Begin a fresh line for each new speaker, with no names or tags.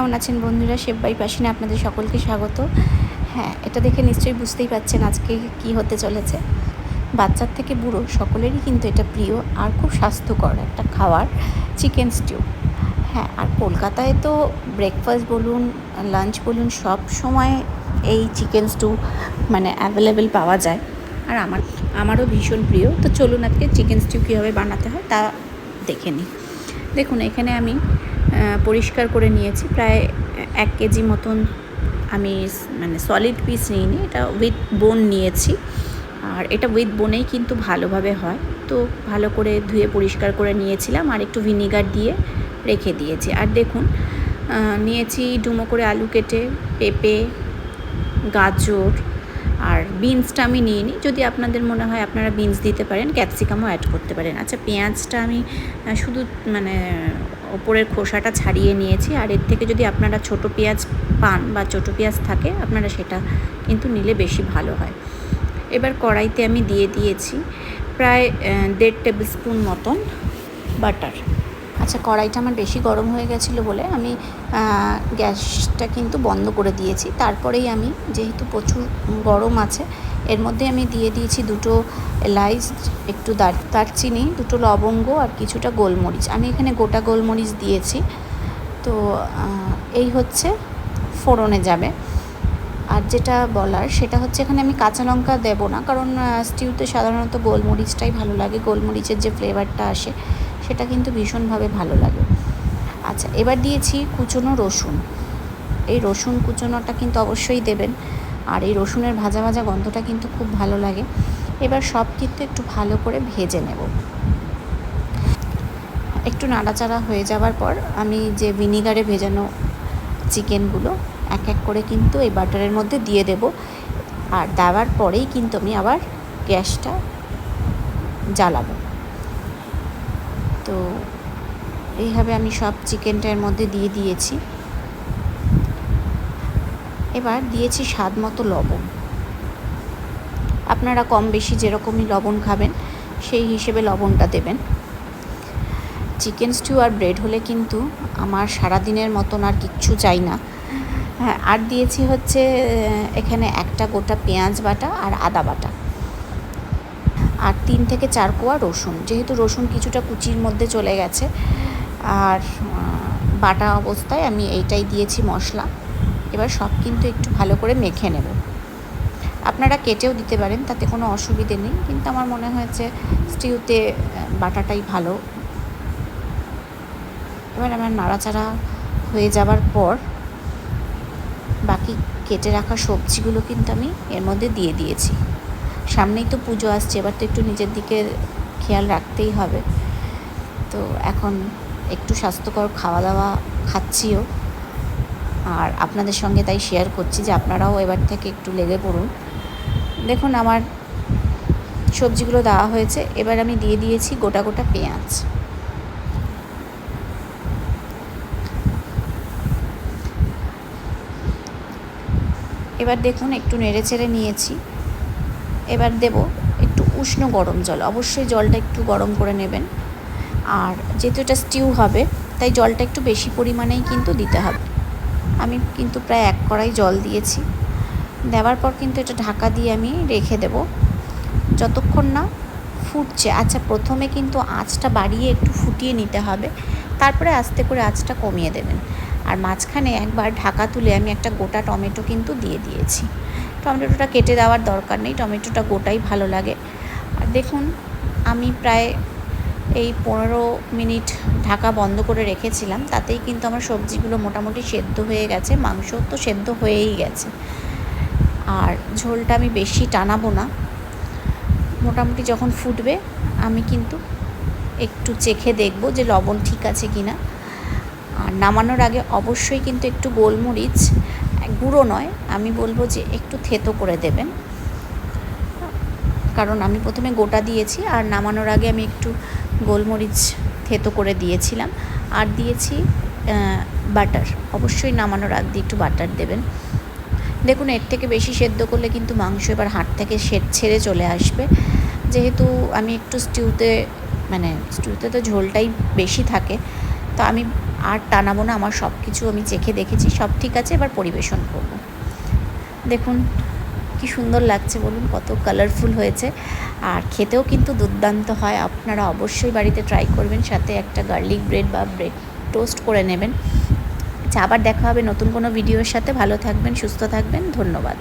কেমন আছেন বন্ধুরা? শেববাই পাশিনে আপনাদের সকলকে স্বাগত। হ্যাঁ এটা দেখে নিশ্চয়ই বুঝতেই পাচ্ছেন আজকে কি হতে চলেছে। বাচ্চার থেকে বুড়ো সকলেরই কিন্তু এটা প্রিয় আর খুব স্বাস্থ্যকর একটা খাবার, চিকেন স্টিউ। হ্যাঁ আর কলকাতায় তো ব্রেকফাস্ট বলুন লাঞ্চ বলুন, সব সময় এই চিকেন স্টু মানে অ্যাভেলেবেল পাওয়া যায়। আর আমার, আমারও ভীষণ প্রিয়। তো চলুন আজকে চিকেন স্টিউ কীভাবে বানাতে হয় তা দেখে নিই। দেখুন, এখানে আমি পরিষ্কার করে নিয়েছি। প্রায় এক কেজি মতন আমি মানে সলিড পিস নিইনি, এটা উইথ বোন নিয়েছি। আর এটা উইথ বোনেই কিন্তু ভালোভাবে হয়। তো ভালো করে ধুয়ে পরিষ্কার করে নিয়েছিলাম আর একটু ভিনিগার দিয়ে রেখে দিয়েছি। আর দেখুন নিয়েছি ডুমো করে আলু কেটে, পেঁপে, গাজর আর বিনসটা আমি নিয়ে নিই যদি আপনাদের মনে হয় আপনারা বিনস দিতে পারেন ক্যাপসিকামও অ্যাড করতে পারেন। আচ্ছা পেঁয়াজটা আমি শুধু মানে ওপরের খোসাটা ছাড়িয়ে নিয়েছি আর এর থেকে যদি আপনারা ছোট পেঁয়াজ পান বা ছোট পেঁয়াজ থাকে, আপনারা সেটা কিন্তু নিলে বেশি ভালো হয়। এবার কড়াইতে আমি দিয়ে দিয়েছি প্রায় দেড় টেবিল স্পুন মতন বাটার। আচ্ছা কড়াইটা আমার বেশি গরম হয়ে গেছিল বলে আমি গ্যাসটা কিন্তু বন্ধ করে দিয়েছি। তারপরেই আমি যেহেতু প্রচুর গরম আছে এর মধ্যে আমি দিয়ে দিয়েছি দুটো এলাইচ, একটু দার, দারচিনি, দুটো লবঙ্গ আর কিছুটা গোলমরিচ। আমি এখানে গোটা গোলমরিচ দিয়েছি। তো এই হচ্ছে ফোড়নে যাবে। আর যেটা বলার, সেটা হচ্ছে এখানে আমি কাঁচা লঙ্কা দেবো না, কারণ স্টিউতে সাধারণত গোলমরিচটাই ভালো লাগে, গোলমরিচের যে ফ্লেভারটা আসে, সেটা কিন্তু ভীষণভাবে ভালো লাগে। আচ্ছা এবার দিয়েছি কুচনো রসুন। এই রসুন কুচনোটা কিন্তু অবশ্যই দেবেন। আর এই রসুনের ভাজা ভাজা গন্ধটা কিন্তু খুব ভালো লাগে। এবার সব কিন্তু একটু ভালো করে ভেজে নেব। একটু নাড়াচাড়া হয়ে যাওয়ার পর আমি যে ভিনিগারে ভেজানো চিকেনগুলো এক এক করে কিন্তু এই বাটারের মধ্যে দিয়ে দেব। আর দেওয়ার পরেই কিন্তু আমি আবার গ্যাসটা জ্বালাবো। তো এইভাবে আমি সব চিকেনটার মধ্যে দিয়ে দিয়েছি। এবার দিয়েছি স্বাদ মতো লবণ। আপনারা কম বেশি যেরকমই লবণ খাবেন, সেই হিসেবে লবণটা দেবেন। চিকেন স্টিউ আর ব্রেড হলে কিন্তু আমার সারা দিনের মতন আর কিচ্ছু চাই না। হ্যাঁ আর দিয়েছি হচ্ছে, এখানে একটা গোটা পেঁয়াজ বাটা আর আদা বাটা। আর তিন থেকে চার কোয়া রসুন, যেহেতু রসুন কিছুটা কুচির মধ্যে চলে গেছে, আর বাটা অবস্থায় আমি এইটাই দিয়েছি মশলা। এবার সব কিন্তু একটু ভালো করে মেখে নেব। আপনারা কেটেও দিতে পারেন, তাতে কোনো অসুবিধে নেই। কিন্তু আমার মনে হয়েছে স্টিউতে বাটাটাই ভালো। এবার আমার নাড়াচাড়া হয়ে যাবার পর বাকি কেটে রাখা সবজিগুলো কিন্তু আমি এর মধ্যে দিয়ে দিয়েছি। সামনেই তো পুজো আসছে, এবার তো একটু নিজের দিকে খেয়াল রাখতেই হবে। তো এখন একটু স্বাস্থ্যকর খাওয়া দাওয়া খাচ্ছিও। আর আপনাদের সঙ্গে তাই শেয়ার করছি যে আপনারাও এবার থেকে একটু লেগে পড়ুন। দেখুন আমার সবজিগুলো দেওয়া হয়েছে, এবার আমি দিয়ে দিয়েছি গোটা গোটা পেঁয়াজ। এবার দেখুন একটু নেড়ে চেড়ে নিয়েছি। এবার দেব একটু উষ্ণ গরম জল, অবশ্যই জলটা একটু গরম করে নেবেন। আর যেহেতু এটা স্টিউ হবে, তাই জলটা একটু বেশি পরিমাণেই কিন্তু দিতে হবে। আমি কিন্তু প্রায় এক কড়াই জল দিয়েছি। দেওয়ার পর কিন্তু এটা ঢাকা দিয়ে আমি রেখে দেব। যতক্ষণ না ফুটছে আচ্ছা প্রথমে কিন্তু আঁচটা বাড়িয়ে একটু ফুটিয়ে নিতে হবে, তারপরে আস্তে করে আঁচটা কমিয়ে দেবেন। আর মাঝখানে একবার ঢাকা তুলে আমি একটা গোটা টমেটো কিন্তু দিয়ে দিয়েছি। টমেটোটা কেটে দেওয়ার দরকার নেই, টমেটোটা গোটাই ভালো লাগে। আর দেখুন, আমি প্রায় এই পনেরো মিনিট ঢাকা বন্ধ করে রেখেছিলাম, তাতেই কিন্তু আমার সবজিগুলো মোটামুটি সেদ্ধ হয়ে গেছে, মাংস তো সেদ্ধ হয়েই গেছে। আর ঝোলটা আমি বেশি টানাবো না। মোটামুটি যখন ফুটবে, আমি কিন্তু একটু চেখে দেখব যে লবণ ঠিক আছে কি না আর নামানোর আগে অবশ্যই কিন্তু একটু গোলমরিচ, গুঁড়ো নয়, আমি বলব যে একটু থেতো করে দেবেন। কারণ আমি প্রথমে গোটা দিয়েছি, আর নামানোর আগে আমি একটু গোলমরিচ থেতো করে দিয়েছিলাম। আর দিয়েছি বাটার। অবশ্যই নামানোর আগ দিয়ে একটু বাটার দেবেন। দেখুন, এর থেকে বেশি সেদ্ধ করলে কিন্তু মাংস এবার হাট থেকে ছেড়ে চলে আসবে। যেহেতু আমি একটু স্টিউতে মানে স্টিউতে তো ঝোলটাই বেশি থাকে, তো আমি আর টানাবো না। আমার সব কিছু আমি চেখে দেখেছি। সব ঠিক আছে, এবার পরিবেশন করব। দেখুন কি সুন্দর লাগছে বলুন, কত কালারফুল হয়েছে। আর খেতেও কিন্তু দুর্দান্ত হয়, আপনারা অবশ্যই বাড়িতে ট্রাই করবেন, সাথে একটা গার্লিক ব্রেড বা ব্রেড টোস্ট করে নেবেন। আচ্ছা আবার দেখা হবে নতুন কোনো ভিডিওর সাথে, ভালো থাকবেন, সুস্থ থাকবেন, ধন্যবাদ।